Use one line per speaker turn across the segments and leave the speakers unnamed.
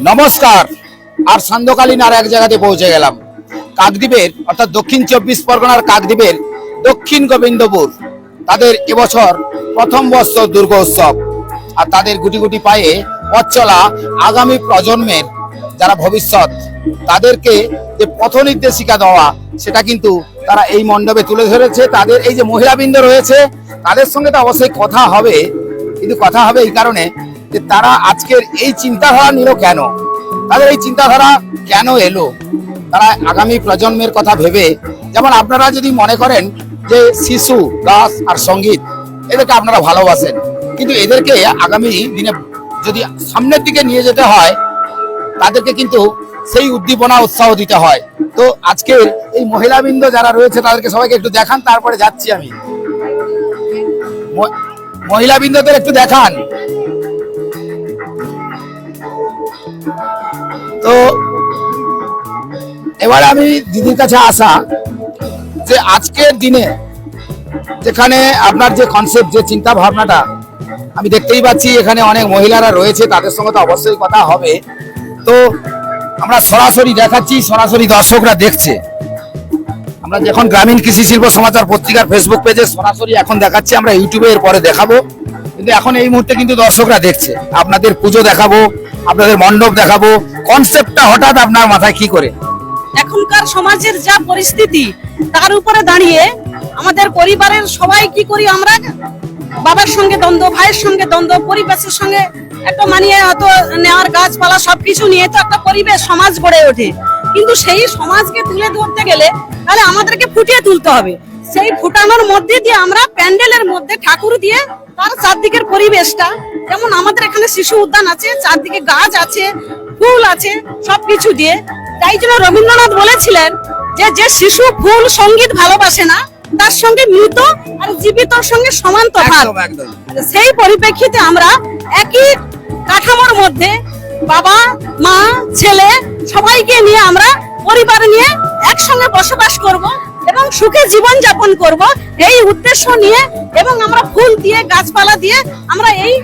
নমস্কার। আর সান্ধ্যকালীন আর এক জায়গাতে পৌঁছে গেলাম। কাকদ্বীপের, অর্থাৎ দক্ষিণ চব্বিশ পরগনার কাকদ্বীপের দক্ষিণ গোবিন্দপুর। তাদের এবছর প্রথম বৎসর দুর্গোৎসব। আর তাদের গুটি গুটি পায়ে পথ চলা আগামী প্রজন্মের যারা ভবিষ্যৎ, তাদেরকে যে পথ নির্দেশিকা দেওয়া, সেটা কিন্তু তারা এই মণ্ডপে তুলে ধরেছে। তাদের এই যে মহিলাবৃন্দ রয়েছে, তাদের সঙ্গে তো অবশ্যই কথা হবে। কিন্তু কথা হবে এই কারণে যে তারা আজকের এই চিন্তাধারা নিল কেন? তাদের এই চিন্তাধারা কেন এলো? তারা আগামী প্রজন্মের কথা ভেবে, যেমন আপনারা যদি মনে করেন যে শিশু দাস আর সংগীত, এদেরকে আপনারা ভালোবাসেন। কিন্তু এদেরকে আগামী দিনে যদি সামনের দিকে নিয়ে যেতে হয়, তাদেরকে কিন্তু সেই উদ্দীপনা, উৎসাহ দিতে হয়। তো আজকে এই মহিলাবৃন্দ যারা রয়েছে, তাদেরকে সবাইকে একটু দেখান, তারপরে যাচ্ছি আমি। মহিলাবৃন্দদের একটু দেখান। তো এবার আমি দিদির কাছে আসা যে আজকের দিনে যেখানে আপনার যে কনসেপ্ট যে চিন্তা ভাবনাটা আমি দেখতেই পাচ্ছি, এখানে অনেক মহিলারা রয়েছে, তাদের সঙ্গে তো অবশ্যই কথা হবে। তো আমরা সরাসরি দেখাচ্ছি, সরাসরি দর্শকরা দেখছে। আমরা যখন গ্রামীণ কৃষি শিল্প সমাচার পত্রিকার ফেসবুক পেজে সরাসরি এখন দেখাচ্ছি, আমরা ইউটিউবে এর পরে দেখাবো। কিন্তু এখন এই মুহূর্তে কিন্তু দর্শকরা দেখছে। আপনাদের পুজো দেখাবো, আপনাদের মণ্ডপ দেখাবো কনসেপ্টটা হঠাৎ আপনার মাথায় কি করে?
এখনকার সমাজের যা পরিস্থিতি, তার উপরে দাঁড়িয়ে আমাদের পরিবারের সবাই কি করি আমরা? বাবার সঙ্গে দ্বন্দ্ব, ভাইয়ের সঙ্গে দ্বন্দ্ব, পরিবেশের সঙ্গে একটা মানিয়ে হয়তো নেওয়ার গাছপালা সবকিছু নিয়ে তো একটা পরিবেশ, সমাজ গড়ে ওঠে। কিন্তু সেই সমাজকে তুলে ধরতে গেলে তাহলে আমাদেরকে ফুটিয়ে তুলতে হবে। সেই ফুটানোর মধ্যে দিয়ে আমরা প্যান্ডেলের মধ্যে ঠাকুর দিয়ে তার চারদিকের পরিবেশটা, যেমন আমাদের এখানে শিশু উদ্যান আছে, চারদিকে গাছ আছে ফুল আছে সবকিছু দিয়ে। তাই জন্য রবীন্দ্রনাথ বলেছিলেন যে যে শিশু ফুল সংগীত ভালোবাসে না তার সঙ্গে মৃত আর জীবিতর সঙ্গে সমান তফাৎ
একদম।
সেই পরিপ্রেক্ষিতে আমরা একই কাঠামোর মধ্যে বাবা মা ছেলে সবাইকে নিয়ে আমরা পরিবার নিয়ে একসঙ্গে বসবাস করব এবং সুখে জীবন যাপন করব। এই উদ্দেশ্য নিয়ে এবং আমরা ফুল দিয়ে গাছপালা দিয়ে আমরা এই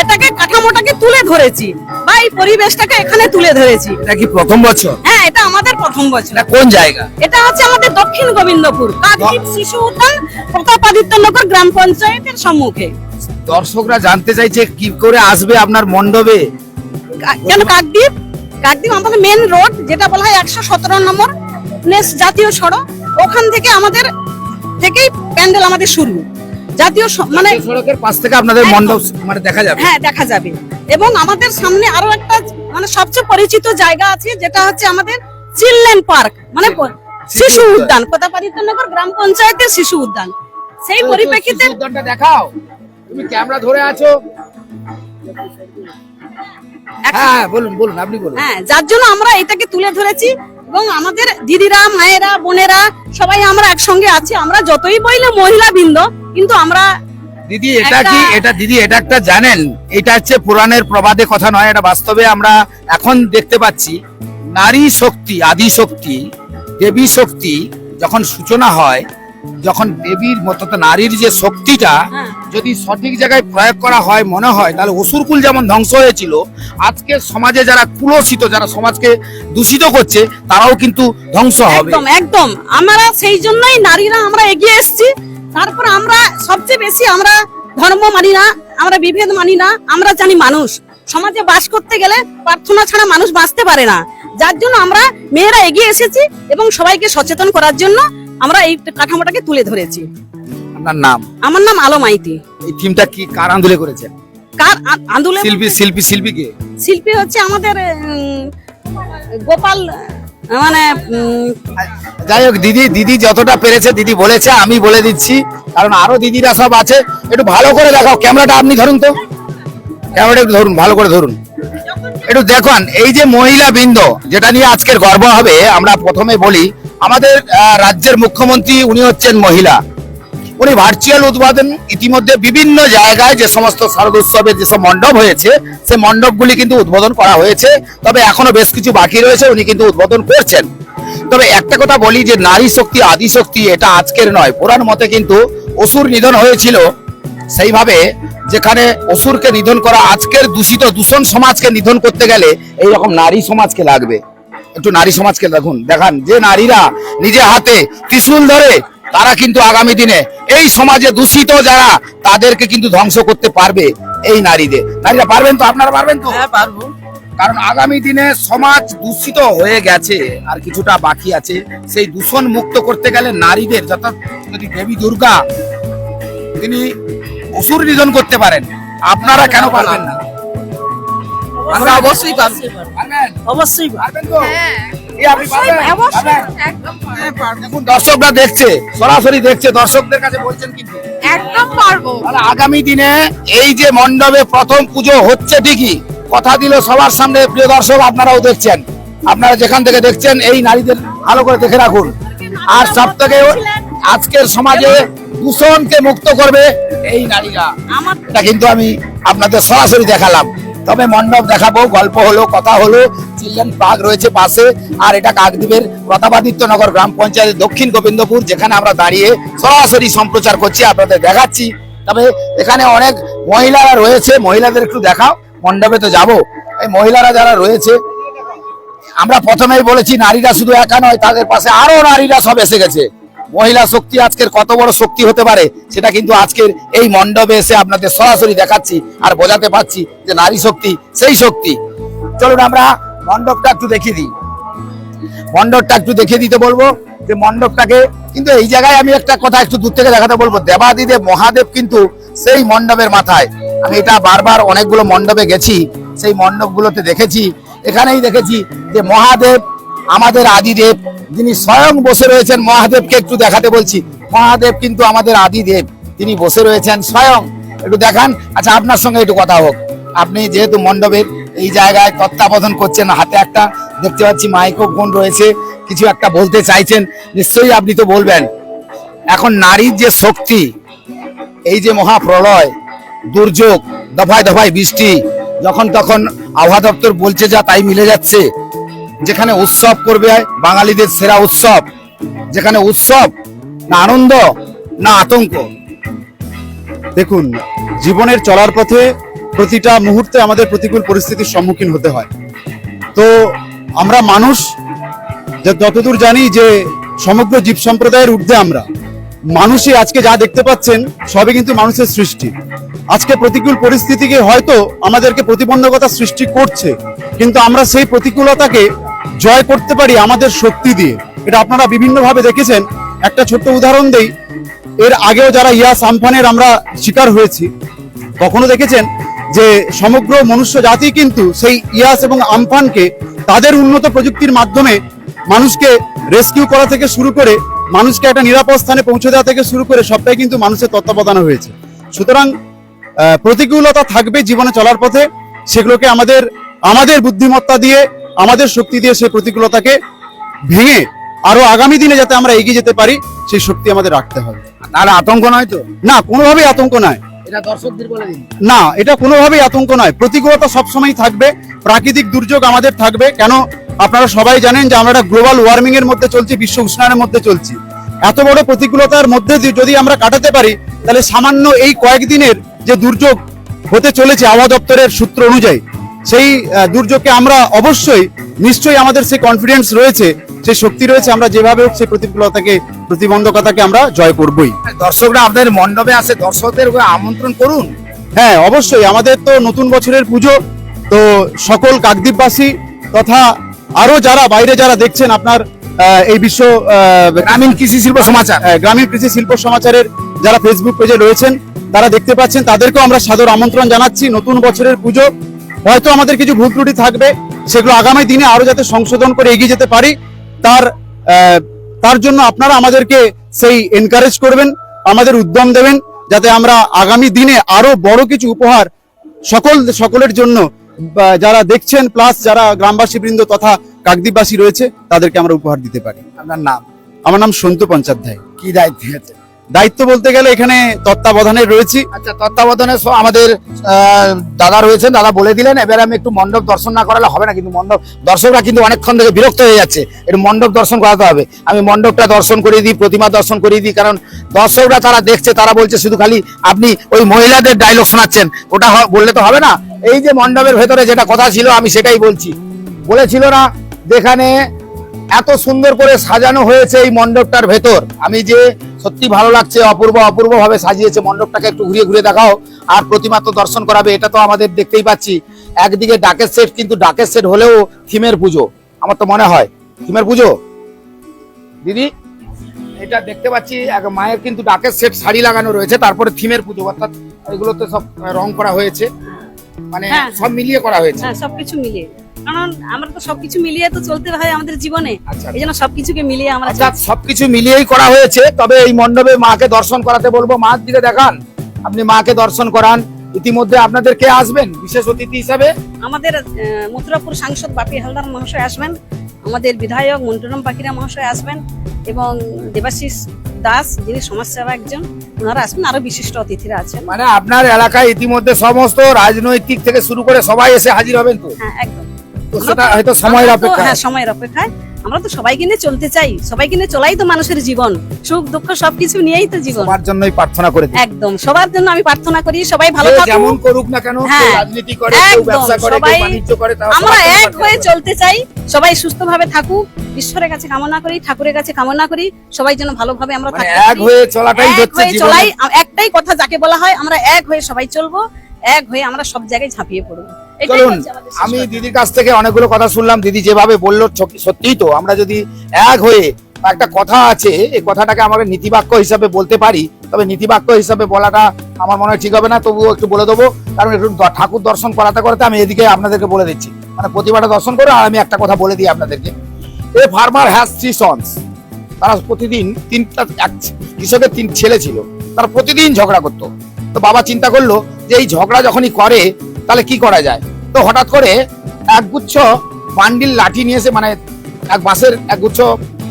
এটাকে কাঠামোটাকে তুলে ধরেছি। বা এই পরিবেশটাকে এখানে তুলে ধরেছি।
এটা কি প্রথম বছর?
হ্যাঁ এটা আমাদের প্রথম বছর।
এটা কোন জায়গা?
এটা হচ্ছে আমাদের দক্ষিণ গোবিন্দপুর কাকদ্বীপ শিশু উদ্যান প্রতাপাদিত্যনগর গ্রাম পঞ্চায়েতের সম্মুখে।
দর্শকরা জানতে চাইছে কি করে আসবে আপনার মণ্ডপে?
কেন কাকদ্বীপ? কাকদ্বীপ আমাদের মেন রোড যেটা বলা হয় একশো সতেরো নম্বর নেস জাতীয় সড়ক। ওখান থেকে আমাদের থেকেই প্যান্ডেল আমাদের শুরু। জাতীয় মানে
সড়কের পাশ থেকে আপনাদের মণ্ডপ মানে দেখা যাবে।
হ্যাঁ দেখা যাবে। এবং আমাদের সামনে আরও একটা মানে সবচেয়ে পরিচিত জায়গা আছে যেটা হচ্ছে আমাদের চিলড্রেন পার্ক মানে
শিশু উদ্যান।
উদ্যান। প্রতাপাদিত্যনগর গ্রাম পঞ্চায়েতের শিশু উদ্যান। সেই পরিপ্রেক্ষিতে
উদ্যানটা দেখাও। তুমি ক্যামেরা ধরে আছো। হ্যাঁ বলুন বলুন আপনি বলুন।
হ্যাঁ যার জন্য আমরা এটাকে তুলে ধরেছি এবং আমাদের দিদিরা মায়েরা বোনেরা সবাই আমরা একসঙ্গে আছি। আমরা যতই বইলে মহিলা বৃন্দ কিন্তু আমরা
দিদি এটা কি এটা দিদি এটা একটা জানেন? এটা হচ্ছে পুরাণের প্রবাদে কথা নয় এটা বাস্তবে আমরা এখন দেখতে পাচ্ছি। নারী শক্তি আদি শক্তি দেবী শক্তি যখন সূচনা হয় যখন দেবীর মতো নারীর যে শক্তিটা
হ্যাঁ।
যদি সঠিক জায়গায় প্রয়োগ করা হয় মনে হয় তাহলে অসুরকুল যেমন ধ্বংস হয়েছিল আজকে সমাজে যারা কুলসিত যারা সমাজকে দূষিত করছে তারাও কিন্তু ধ্বংস হবে।
একদম একদম। আমরা সেই জন্যই নারীরা আমরা এগিয়ে এসেছি তারপর আমরা সবচেয়ে বেশি আমরা ধর্ম মানি না আমরা বিভেদ মানি না আমরা জানি মানুষ। সমাজে বাস করতে গেলে প্রার্থনা ছাড়া মানুষ বাঁচতে পারে না। যার জন্য আমরা মেয়েরা এগিয়ে এসেছি এবং সবাইকে সচেতন করার জন্য আমরা এই কাঠামোটাকে তুলে ধরেছি।
আপনার নাম?
আমার নাম আলো মাইতি।
এই থিমটা কি কার আন্দোলনে করেছেন
কার আন্দোলন
শিল্পী শিল্পী শিল্পীকে
শিল্পী হচ্ছে আমাদের গোপাল মানে
যাই হোক, দিদি দিদি যতটা পেরেছে, দিদি বলেছে, আমি বলে দিচ্ছি। কারণ আরও দিদিরা সব আছে। একটু ভালো করে দেখাও, ক্যামেরাটা আপনি ধরুন তো। ক্যামেরাটা একটু ধরুন, ভালো করে ধরুন। একটু দেখুন, এই যে মহিলা বৃন্দ যেটা নিয়ে আজকের গর্ব হবে, আমরা প্রথমে বলি, আমাদের রাজ্যের মুখ্যমন্ত্রী, উনি হচ্ছেন মহিলা। উনি ভার্চুয়াল উদ্বোধন ইতিমধ্যে বিভিন্ন জায়গায় যে সমস্ত শারদ উৎসবের যেসব মণ্ডপ হয়েছে, সে মণ্ডপগুলি কিন্তু উদ্বোধন করা হয়েছে। তবে এখনও বেশ কিছু বাকি রয়েছে, উনি কিন্তু উদ্বোধন করছেন। তবে একটা কথা বলি যে নারী শক্তি, আদি শক্তি এটা আজকের নয়, পুরাণ মতে কিন্তু অসুর নিধন হয়েছিল। সেইভাবে যেখানে অসুরকে নিধন করা, আজকের দূষিত, দূষণ সমাজকে নিধন করতে গেলে এই রকম নারী সমাজকে লাগবে। একটু নারী সমাজকে দেখুন, দেখান। যে নারীরা নিজে হাতে ত্রিশূল ধরে তারা কিন্তু আগামী দিনে এই সমাজে দূষিত যারা তাদেরকে কিন্তু ধ্বংস করতে পারবে এই নারীদের। নারীরা পারবেন তো? আপনারা পারবেন তো?
হ্যাঁ পারব।
কারণ আগামী দিনে সমাজ দূষিত হয়ে গেছে আর কিছুটা বাকি আছে। সেই দূষণ মুক্ত করতে গেলে নারীদের যদি দেবী দুর্গা তিনি অসুর নিধন করতে পারেন আপনারা কেন পারবেন না?
আমরা অবশ্যই
পারবেন?
অবশ্যই
পারবেন? তো দর্শকরা দেখছে? সরাসরি দেখছে। দর্শকদের কাছে বলছেন কিন্তু
একদম পারব।
আগামী দিনে এই যে মণ্ডপে প্রথম পুজো হচ্ছে ঠিকই। কথা দিল সবার সামনে। প্রিয় দর্শক আপনারাও দেখছেন। আপনারা যেখান থেকে দেখছেন এই নারীদের ভালো করে দেখে রাখুন। আর সব থেকে আজকের সমাজে দূষণকে মুক্ত করবে এই নারীরা। এটা কিন্তু আমি আপনাদের সরাসরি দেখালাম। তবে মণ্ডপ দেখাবো, গল্প হলো, কথা হলো। চিলড্রেন পার্ক রয়েছে পাশে, আর এটা কাকদ্বীপের প্রতাপাদিত্য নগর গ্রাম পঞ্চায়েতের দক্ষিণ গোবিন্দপুর, যেখানে আমরা দাঁড়িয়ে সরাসরি সম্প্রচার করছি, আপনাদের দেখাচ্ছি। তবে এখানে অনেক মহিলারা রয়েছে, মহিলাদের একটু দেখাও, মণ্ডপে তো যাব। এই মহিলারা যারা রয়েছে, আমরা প্রথমেই বলেছি, নারীরা শুধু একা নয়, তাদের পাশে আরও নারীরা সব এসে গেছে। মহিলা শক্তি আজকের কত বড় শক্তি হতে পারে, সেটা কিন্তু আজকের এই মণ্ডপে এসে আপনাদের সরাসরি দেখাচ্ছি আর বোঝাতে পারছি যে নারী শক্তি, সেই শক্তি। চলুন আমরা মণ্ডপটা একটু দেখিয়ে দিই। মণ্ডপটা একটু দেখিয়ে দিতে বলব যে মণ্ডপটাকে কিন্তু এই জায়গায় আমি একটা কথা একটু দূর থেকে দেখাতে বলব, দেবাদিদেব মহাদেব কিন্তু সেই মণ্ডপের মাথায়। আমি এটা বারবার অনেকগুলো মণ্ডপে গেছি, সেই মণ্ডপগুলোতে দেখেছি, এখানেই দেখেছি যে মহাদেব আমাদের আদিদেব, যিনি স্বয়ং বসে রয়েছেন, মহাদেবকে একটু দেখাতে বলছি। মহাদেব কিন্তু আমাদের আদিদেব, তিনি বসে রয়েছেন স্বয়ং। একটু দেখান। আচ্ছা আপনার সঙ্গে একটু কথা হোক। আপনি যেহেতু মণ্ডপের এই জায়গায় তত্ত্বাবধান করছেন, হাতে একটা দেখতে পাচ্ছি মাইক্রোফোন রয়েছে, কিছু একটা বলতে চাইছেন, নিশ্চয়ই আপনি তো বলবেন। এখন নারীর যে শক্তি, এই যে মহাপ্রলয়, দুর্যোগ, দফায় দফায় বৃষ্টি, যখন তখন আবহাওয়া দপ্তর বলছে যা তাই মিলে যাচ্ছে যেখানে উৎসব করবে বাঙালিদের সেরা উৎসব। যেখানে উৎসব, না আনন্দ, না আতঙ্ক।
দেখুন, জীবনের চলার পথে প্রতিটা মুহূর্তে আমাদের প্রতিকূল পরিস্থিতির সম্মুখীন হতে হয়। তো আমরা মানুষ যতদূর জানি যে সমগ্র জীব সম্প্রদায়ের ঊর্ধ্বে আমরা। মানুষই আজকে যা দেখতে পাচ্ছেন, সবই কিন্তু মানুষের সৃষ্টি। আজকে প্রতিকূল পরিস্থিতিকে হয়তো আমাদেরকে প্রতিবন্ধকতা সৃষ্টি করছে, কিন্তু আমরা সেই প্রতিকূলতাকে জয় করতে পারি আমাদের শক্তি দিয়ে। এটা আপনারা বিভিন্নভাবে দেখেছেন। একটা ছোট্ট উদাহরণ দেই। এর আগেও যারা ইয়াস আমফানের আমরা শিকার হয়েছি, কখনো দেখেছেন যে সমগ্র মনুষ্য জাতি কিন্তু সেই ইয়াস এবং আমফানকে তাদের উন্নত প্রযুক্তির মাধ্যমে মানুষকে রেস্কিউ করা থেকে শুরু করে, মানুষকে একটা নিরাপদ স্থানে পৌঁছে দেওয়া থেকে শুরু করে সবটাই কিন্তু মানুষের তত্ত্বাবধানে হয়েছে। সুতরাং প্রতিকূলতা থাকবে জীবনে চলার পথে। সেগুলোকে আমাদের আমাদের বুদ্ধিমত্তা দিয়ে আমাদের শক্তি দিয়ে সেই প্রতিকূলতাকে ভেঙে আরও আগামী দিনে যাতে আমরা এগিয়ে যেতে পারি সেই শক্তি আমাদের রাখতে হবে।
তাহলে আতঙ্ক নয় তো?
না কোনোভাবেই আতঙ্ক নয়।
এটা দর্শকদের বলে দিন।
না এটা কোনোভাবেই আতঙ্ক নয়। প্রতিকূলতা সবসময় থাকবে প্রাকৃতিক দুর্যোগ আমাদের থাকবে। কেন? আপনারা সবাই জানেন যে আমরা গ্লোবাল ওয়ার্মিং এর মধ্যে চলছি বিশ্ব উষ্ণায়নের মধ্যে চলছি। এত বড় প্রতিকূলতার মধ্যে দিয়ে যদি আমরা কাটাতে পারি তাহলে সামান্য এই কয়েকদিনের যে দুর্যোগ হতে চলেছে আবহাওয়া দপ্তরের সূত্র অনুযায়ী সেই দুর্যোগকে আমরা অবশ্যই নিশ্চয়ই আমাদের সেই কনফিডেন্স রয়েছে সেই শক্তি রয়েছে আমরা যেভাবে হোক সেই প্রতিকূলতাকে প্রতিবন্ধকতাকে আমরা জয় করবই।
দর্শকরা আপনাদের মণ্ডপে আসে দর্শকদের আমন্ত্রণ করুন।
হ্যাঁ অবশ্যই আমাদের তো নতুন বছরের পুজো তো সকল কাকদ্বীপবাসী তথা আরও যারা বাইরে যারা দেখছেন আপনার এই বিশ্ব
গ্রামীণ কৃষি শিল্প সমাচার।
গ্রামীণ কৃষি শিল্প সমাচারের যারা ফেসবুক পেজে রয়েছেন তারা দেখতে পাচ্ছেন তাদেরকেও আমরা সাদর আমন্ত্রণ জানাচ্ছি নতুন বছরের পুজো হয়তো আমাদের কিছু ভুল ত্রুটি থাকবে সেগুলো আগামী দিনে আরও যাতে সংশোধন করে এগিয়ে যেতে পারি তার তার জন্য আপনারা আমাদেরকে সেই এনকারেজ করবেন আমাদের উদ্যম দেবেন যাতে আমরা আগামী দিনে আরও বড় কিছু উপহার সকল সকলের জন্য যারা দেখছেন প্লাস যারা গ্রামবাসী বৃন্দ তথা কাকদ্বীপবাসী রয়েছে তাদেরকে আমরা উপহার দিতে পারি।
আপনার নাম?
আমার নাম সন্তু পঞ্চাধ্যায়।
কি দায়িত্ব আছে?
দায়িত্ব বলতে গেলে এখানে তত্ত্বাবধানে রয়েছি।
আচ্ছা তত্ত্বাবধানে আমাদের দাদা রয়েছেন, দাদা বলে দিলেন, এবার আমি একটু মণ্ডপ দর্শন না করালে হবে না, কিন্তু মণ্ডপ দর্শকরা কিন্তু অনেকক্ষণ থেকে বিরক্ত হয়ে যাচ্ছে। একটু মণ্ডপ দর্শন করাতে হবে। আমি মণ্ডপটা দর্শন করিয়ে দিই, প্রতিমা দর্শন করিয়ে দিই, কারণ দর্শকরা তারা দেখছে, তারা বলছে শুধু খালি আপনি ওই মহিলাদের ডায়লগ শোনাচ্ছেন, ওটা বললে তো হবে না। এই যে মণ্ডপের ভেতরে যেটা কথা ছিল, আমি সেটাই বলছি। বলেছিল না, যেখানে এত সুন্দর করে সাজানো হয়েছে এই মণ্ডপটার ভেতর। আমি যে সত্যি ভালো লাগছে অপূর্ব অপূর্ব ভাবে সাজিয়েছে মণ্ডপটাকে একটু ঘুরিয়ে ঘুরিয়ে দেখাও। আর প্রতিমা তো দর্শন করাবে এটা তো আমাদের দেখতেই পাচ্ছি। একদিকে ডাকের সেট কিন্তু ডাকের সেট হলেও থিমের পুজো আমার তো মনে হয়। থিমের পুজো? দিদি এটা দেখতে পাচ্ছি এক মায়ের কিন্তু ডাকের সেট শাড়ি লাগানো রয়েছে তারপরে থিমের পুজো অর্থাৎ এগুলোতে সব রং করা হয়েছে। মানে
হ্যাঁ।
সব মিলিয়ে করা হয়েছে।
হ্যাঁ সবকিছু মিলিয়ে। কারণ আমরা তো সবকিছু মিলিয়ে তো চলতে হয় আমাদের জীবনে।
আচ্ছা।
এই জন্য সবকিছুকে মিলিয়ে আমরা চলছি।
সবকিছু মিলিয়েই করা হয়েছে তবে এই মণ্ডপে মাকে দর্শন করাতে বলব। মার দিকে দেখান। আপনি মাকে দর্শন করান। ইতিমধ্যে আপনাদের কে আসবেন? বিশেষ অতিথি হিসাবে?
আমাদের মথুরাপুর সাংসদ বাপি হালদার মহাশয় আসবেন। আমাদের বিধায়ক মন্টুরাম পাখিরা মহাশয় আসবেন এবং দেবাশিস দাস যিনি সমাজসেবা একজন ওনারা আসবেন। আরও বিশিষ্ট অতিথিরা আছেন।
মানে আপনার এলাকায় ইতিমধ্যে সমস্ত রাজনৈতিক থেকে শুরু করে সবাই এসে হাজির হবেন তো?
হ্যাঁ একদম।
সেটা হয়তো সময়ের
আমরা তো-
অপেক্ষা
হ্যাঁ সময়ের অপেক্ষায়। আমরা তো সবাইকে নিয়ে চলতে চাই। সবাইকে নিয়ে চলাই তো মানুষের জীবন। সুখ দুঃখ সবকিছু নিয়েই তো জীবন।
সবার জন্যই প্রার্থনা করে
একদম। সবার জন্য আমি প্রার্থনা করি সবাই ভালো থাকুক।
যেমন করুক না কেন
হ্যাঁ,
রাজনীতি করে কেউ ব্যবসা করে কেউ
সবাই-
বাণিজ্য করে
আমরা এক হয়ে চলতে চাই। সবাই সুস্থভাবে থাকুক ঈশ্বরের কাছে কামনা করি ঠাকুরের কাছে কামনা করি সবাই যেন ভালোভাবে আমরা
মানে
থাকতে
এক হয়ে চলাটাই হচ্ছে
চলাই একটাই কথা যাকে বলা হয় আমরা এক হয়ে সবাই চলবো এক হয়ে আমরা সব জায়গায় ঝাঁপিয়ে পড়ব।
চলুন আমি দিদির কাছ থেকে অনেকগুলো কথা শুনলাম দিদি যেভাবে বলল সত্যি- সত্যিই তো আমরা যদি এক হয়ে একটা কথা আছে এই কথাটাকে আমাকে নীতিবাক্য হিসাবে বলতে পারি তবে নীতিবাক্য হিসাবে বলাটা আমার মনে হয় ঠিক হবে না তবুও একটু বলে দেবো কারণ একটু ঠাকুর দর্শন করাতে করাতে আমি এদিকে আপনাদেরকে বলে দিচ্ছি। মানে প্রতিমাটা দর্শন করে আর আমি একটা কথা বলে দিই আপনাদেরকে। A farmer has three sons তারা প্রতিদিন তিনটা এক কৃষকের তিন ছেলে ছিল। তারা প্রতিদিন ঝগড়া করতো। তো বাবা চিন্তা করল যে এই ঝগড়া যখনই করে তাহলে কি করা যায়? তো হঠাৎ করে একগুচ্ছ বান্ডিল লাঠি নিয়ে এসে মানে এক বাঁশের একগুচ্ছ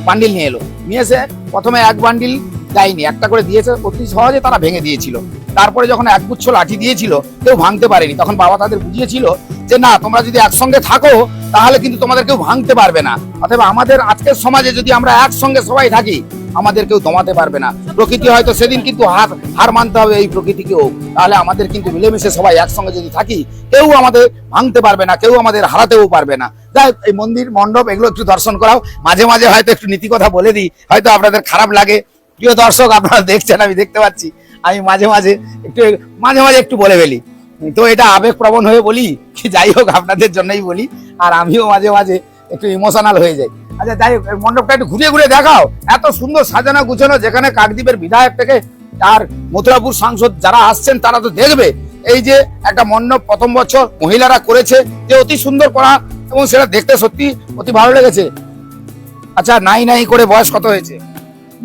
বান্ডিল নিয়ে এলো। নিয়ে এসে প্রথমে এক বান্ডিল দেয়নি, একটা করে দিয়েছে অতি সহজে তারা ভেঙে দিয়েছিল। তারপরে যখন একগুচ্ছ লাঠি দিয়েছিল, কেউ ভাঙতে পারেনি। তখন বাবা তাদের বুঝিয়েছিল যে, না, তোমরা যদি একসঙ্গে থাকো, তাহলে কিন্তু তোমাদের কেউ ভাঙতে পারবে না। অথবা আমাদের আজকের সমাজে যদি আমরা একসঙ্গে সবাই থাকি আমাদের কেউ দমাতে পারবে না। প্রকৃতি হয়তো সেদিন কিন্তু হার হার মানতে হবে এই প্রকৃতিকেও তাহলে আমাদের কিন্তু মিলেমিশে সবাই একসঙ্গে যদি থাকি, কেউ আমাদের ভাঙতে পারবে না, কেউ আমাদের হারাতেও পারবে না। যাই এই মন্দির, মণ্ডপ, এগুলো একটু দর্শন করাও। মাঝে মাঝে হয়তো একটু নীতি কথা বলে দিই, হয়তো আপনাদের খারাপ লাগে। প্রিয় দর্শক, আপনারা দেখছেন, আমি দেখতে পাচ্ছি। আমি মাঝে মাঝে একটু, মাঝে মাঝে একটু বলে ফেলি। তো এটা আবেগ প্রবণ হয়ে বলি, যাই হোক, আপনাদের জন্যই বলি। আর আমিও মাঝে মাঝে একটু ইমোশনাল হয়ে যাই। আচ্ছা যাই মণ্ডপটা একটু ঘুরিয়ে ঘুরিয়ে দেখাও। এত সুন্দর সাজানো গুছানো যেখানে কাকদ্বীপের বিধায়ক থেকে আর মথুরাপুর সাংসদ যারা আসছেন তারা তো দেখবে এই যে একটা মণ্ডপ প্রথম বছর মহিলারা করেছে যে অতি সুন্দর করা এবং সেটা দেখতে সত্যি অতি ভালো লেগেছে। আচ্ছা নাই নাই করে বয়স কত হয়েছে?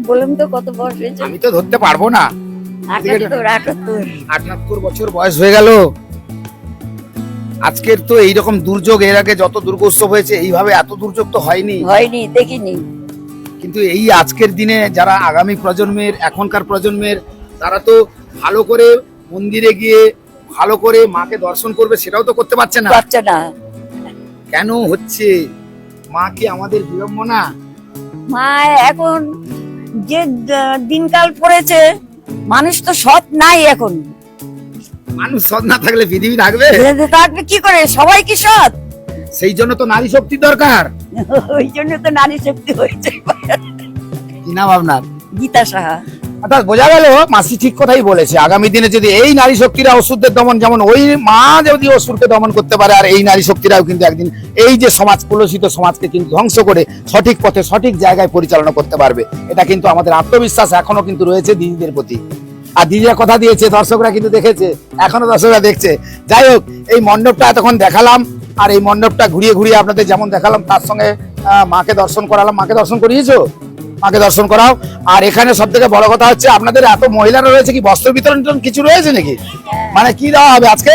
বললাম তো কত বয়স হয়েছে?
আমি তো ধরতে পারব না।
আটাত্তর
বছর বয়স হয়ে গেল। আজকের তো এইরকম দুর্যোগ এর আগে যত দুর্গোৎসব হয়েছে এইভাবে এত দুর্যোগ তো হয়নি।
হয়নি দেখিনি।
কিন্তু এই আজকের দিনে যারা আগামী প্রজন্মের এখনকার প্রজন্মের তারা তো ভালো করে মন্দিরে গিয়ে ভালো করে মাকে দর্শন করবে সেটাও তো করতে পারছে না।
বাচ্চা না।
কেন হচ্ছে? মা কি আমাদের বিড়ম্বনা
মা এখন যে দিনকাল পড়েছে মানুষ তো সৎ নাই এখন।
মানুষ সৎ না থাকলে পৃথিবী থাকবে
থাকবে কি করে? সবাই কি সৎ?
সেই জন্য তো নারী শক্তি দরকার।
ওই জন্য তো নারী শক্তি হয়েছে।
কি নাম আপনার?
গীতা সাহা।
অর্থাৎ বোঝা গেল মাসি ঠিক কথাই বলেছে। আগামী দিনে যদি এই নারী শক্তিরা অসুরদের দমন যেমন ওই মা যদি অসুরকে দমন করতে পারে আর এই নারী শক্তিরাও কিন্তু একদিন এই যে সমাজ কলুষিত সমাজকে কিন্তু ধ্বংস করে সঠিক পথে সঠিক জায়গায় পরিচালনা করতে পারবে। এটা কিন্তু আমাদের আত্মবিশ্বাস এখনও কিন্তু রয়েছে দিদিদের প্রতি। আর দিদিরা কথা দিয়েছে দর্শকরা কিন্তু দেখেছে এখনও দর্শকরা দেখছে। যাই হোক এই মণ্ডপটা এতক্ষণ দেখালাম আর এই মণ্ডপটা ঘুরিয়ে ঘুরিয়ে আপনাদের যেমন দেখালাম তার সঙ্গে মাকে দর্শন করালাম। মাকে দর্শন করিয়েছো? মাকে দর্শন করাও। আর এখানে সব থেকে বড় কথা হচ্ছে আপনাদের এত মহিলারা রয়েছে কি বস্ত্র বিতরণ কিছু রয়েছে নাকি? মানে কি দেওয়া হবে আজকে?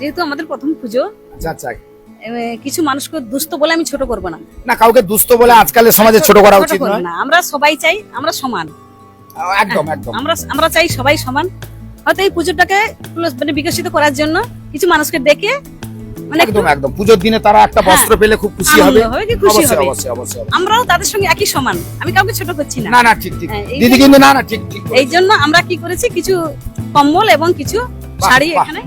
যেহেতু আমাদের প্রথম পুজো
আচ্ছা আচ্ছা।
কিছু মানুষকে দুস্থ বলে আমি ছোট করব না।
না কাউকে দুস্থ বলে আজকালের সমাজে ছোট করা উচিত
না। আমরা সবাই চাই আমরা সমান।
একদম একদম।
আমরা আমরা চাই সবাই সমান। হয়তো এই পুজোটাকে মানে বিকশিত করার জন্য কিছু মানুষকে ডেকে মানে
একদম একদম। পুজোর দিনে তারা একটা
হ্যাঁ।
বস্ত্র পেলে খুব খুশি হবে।
খুশি। আমরাও তাদের সঙ্গে একই সমান। আমি কাউকে ছোট করছি না।
না না ঠিক ঠিক।
হ্যাঁ,
দিদি কিন্তু না না ঠিক ঠিক
এই জন্য আমরা কি করেছি? কিছু কম্বল এবং কিছু শাড়ি এখানে।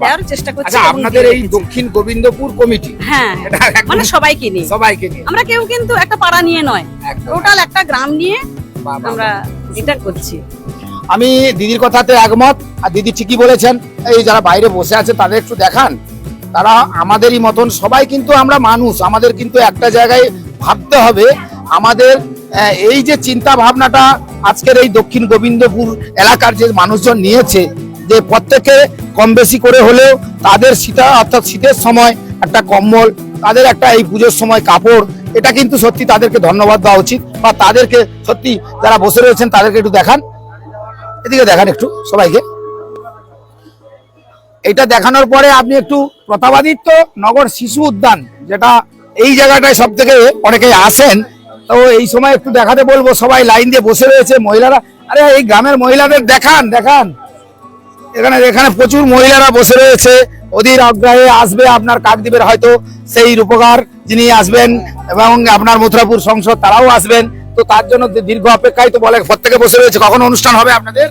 দেওয়ার চেষ্টা করছি
আচ্ছা আপনাদের এই দক্ষিণ গোবিন্দপুর কমিটি
হ্যাঁ
একদম
মানে সবাইকে নিয়ে।
সবাইকে নিয়ে।
আমরা কেউ কিন্তু একটা পাড়া নিয়ে নয়। টোটাল একটা গ্রাম নিয়ে আমরা এটা করছি।
আমি দিদির কথাতে একমত, আর দিদি ঠিকই বলেছেন, এই যারা বাইরে বসে আছে তাদের একটু দেখান। তারা আমাদেরই মতন, সবাই কিন্তু আমরা মানুষ, আমাদের কিন্তু একটা জায়গায় ভাবতে হবে। আমাদের এই যে চিন্তা ভাবনাটা আজকের এই দক্ষিণ গোবিন্দপুর এলাকার যে মানুষজন নিয়েছে, যে প্রত্যেকে কম বেশি করে হলেও তাদের শীতা অর্থাৎ শীতের সময় একটা কম্বল, তাদের একটা এই পুজোর সময় কাপড় এটা কিন্তু সত্যি তাদেরকে ধন্যবাদ দেওয়া উচিত বা তাদেরকে সত্যি যারা বসে রয়েছেন তাদেরকে একটু দেখান। এদিকে দেখান একটু সবাইকে। এটা দেখানোর পরে আপনি একটু প্রতাপাদিত্য নগর শিশু উদ্যান, যেটা এই জায়গাটায় সব থেকে অনেকে আসেন, তো এই সময় একটু দেখাতে বলব, সবাই লাইন দিয়ে বসে রয়েছে মহিলারা। আরে এই গ্রামের মহিলাদের দেখান দেখান। এখানে এখানে প্রচুর মহিলারা বসে রয়েছে। অধীর আগ্রহে আসবে আপনার কাকদ্বীপের হয়তো সেই রূপকার যিনি আসবেন এবং আপনার মথুরাপুর সংসদ তারাও আসবেন। তো তার জন্য দীর্ঘ অপেক্ষায় তো বলে প্রত্যেকে বসে রয়েছে। কখন অনুষ্ঠান হবে আপনাদের?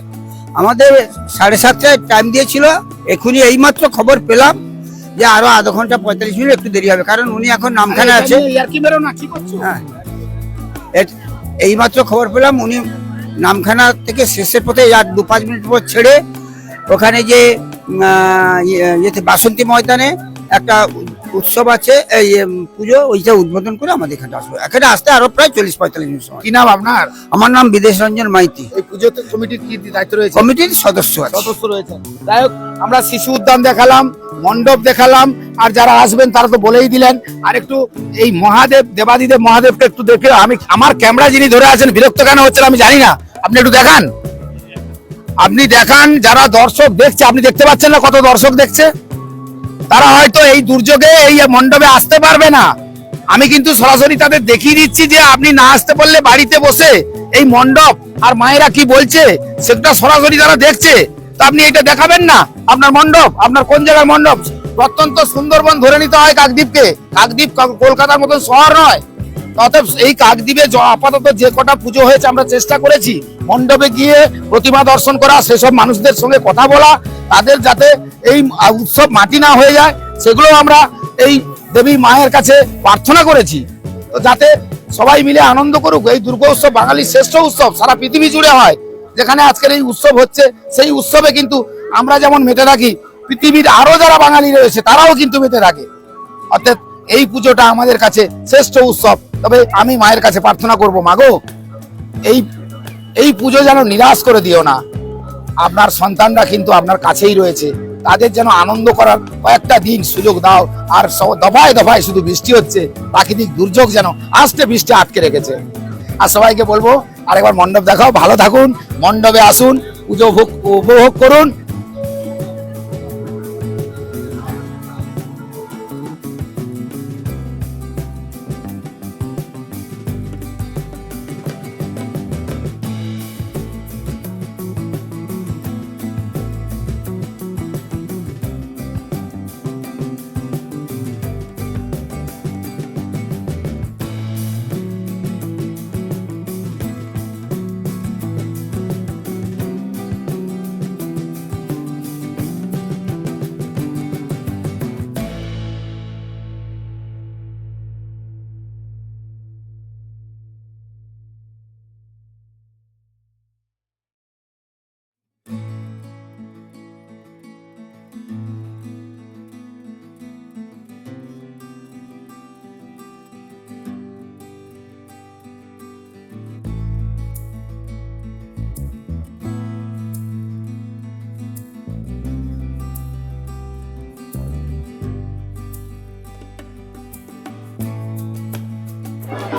আমাদের সাড়ে সাতটায় টাইম দিয়েছিল। এখনই এইমাত্র খবর পেলাম যে আরও আধা ঘণ্টা পঁয়তাল্লিশ মিনিট একটু দেরি হবে। কারণ উনি এখন নামখানা আছে। হ্যাঁ। এইমাত্র খবর পেলাম উনি নামখানা থেকে শেষের পথে আর দু পাঁচ মিনিট পর ছেড়ে ওখানে যে ইয়েতে বাসন্তী ময়দানে একটা উৎসব আছে এই পুজো ওইটা উদ্বোধন করে আমাদের এখানে আসব। এখানে আসতে আরও প্রায় চল্লিশ পঁয়তাল্লিশ মিনিট সময়।
কি নাম আপনার?
আমার নাম বিদেশ রঞ্জন মাইতি।
এই পুজোতে কমিটির কি দায়িত্ব রয়েছে?
কমিটির সদস্য
সদস্য রয়েছে। যাই হোক আমরা শিশু উদ্যান দেখালাম মণ্ডপ দেখালাম আর যারা আসবেন তারা তো বলেই দিলেন। আর একটু এই মহাদেব দেবাদিদেব মহাদেবকে একটু দেখে আমি আমার ক্যামেরা যিনি ধরে আছেন বিরক্ত কেন হচ্ছেন আমি জানি না। আপনি একটু দেখান। আপনি দেখান, যারা দর্শক দেখছে, আপনি দেখতে পাচ্ছেন না কত দর্শক দেখছে? তারা হয়তো এই দুর্যোগে, এই মণ্ডপে আসতে পারবে না। আমি কিন্তু সরাসরি তাদের দেখিয়ে দিচ্ছি যে আপনি না আসতে পারলে বাড়িতে বসে এই মণ্ডপ আর মায়েরা কি বলছে, সেটা সরাসরি তারা দেখছে। তা আপনি এটা দেখাবেন না? আপনার মণ্ডপ, আপনার কোন জায়গার মণ্ডপ? অত্যন্ত সুন্দরবন ধরে নিতে হয় কাকদ্বীপকে। কাকদ্বীপ কলকাতার মতন শহর নয়। অতএব এই কাকদ্বীপে আপাতত যে কটা পুজো হয়েছে আমরা চেষ্টা করেছি, মণ্ডপে গিয়ে প্রতিমা দর্শন করা, সেসব মানুষদের সঙ্গে কথা বলা, তাদের যাতে এই উৎসব মাটি না হয়ে যায় সেগুলো আমরা এই দেবী মায়ের কাছে প্রার্থনা করেছি। তো যাতে সবাই মিলে আনন্দ করুক, এই দুর্গা উৎসব বাঙালির শ্রেষ্ঠ উৎসব, সারা পৃথিবী জুড়ে হয়। যেখানে আজকের এই উৎসব হচ্ছে, সেই উৎসবে কিন্তু আমরা যেমন মেতে থাকি, পৃথিবীর আরও যারা বাঙালি রয়েছে, তারাও কিন্তু মেতে থাকে। অর্থাৎ এই পুজোটা আমাদের কাছে শ্রেষ্ঠ উৎসব। তবে আমি মায়ের কাছে প্রার্থনা করব মাগো এই এই পুজো যেন নিরাশ করে দিও না। আপনার সন্তানরা কিন্তু আপনার কাছেই রয়েছে। তাদের যেন আনন্দ করার কয়েকটা দিন সুযোগ দাও, আর দফায় দফায় শুধু বৃষ্টি হচ্ছে, প্রাকৃতিক দুর্যোগ যেন আসতে বৃষ্টি আটকে রেখেছে। আর সবাইকে বলব, আরেকবার মণ্ডপ দেখাও, ভালো থাকুন, মণ্ডপে আসুন, পুজো উপভোগ করুন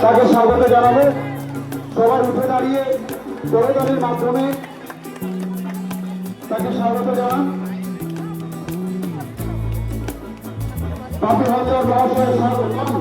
তাকে স্বাগত জানাব। সবার উঠে দাঁড়িয়ে দলের মাধ্যমে তাকে স্বাগত জানান। স্বাগত স্বাগত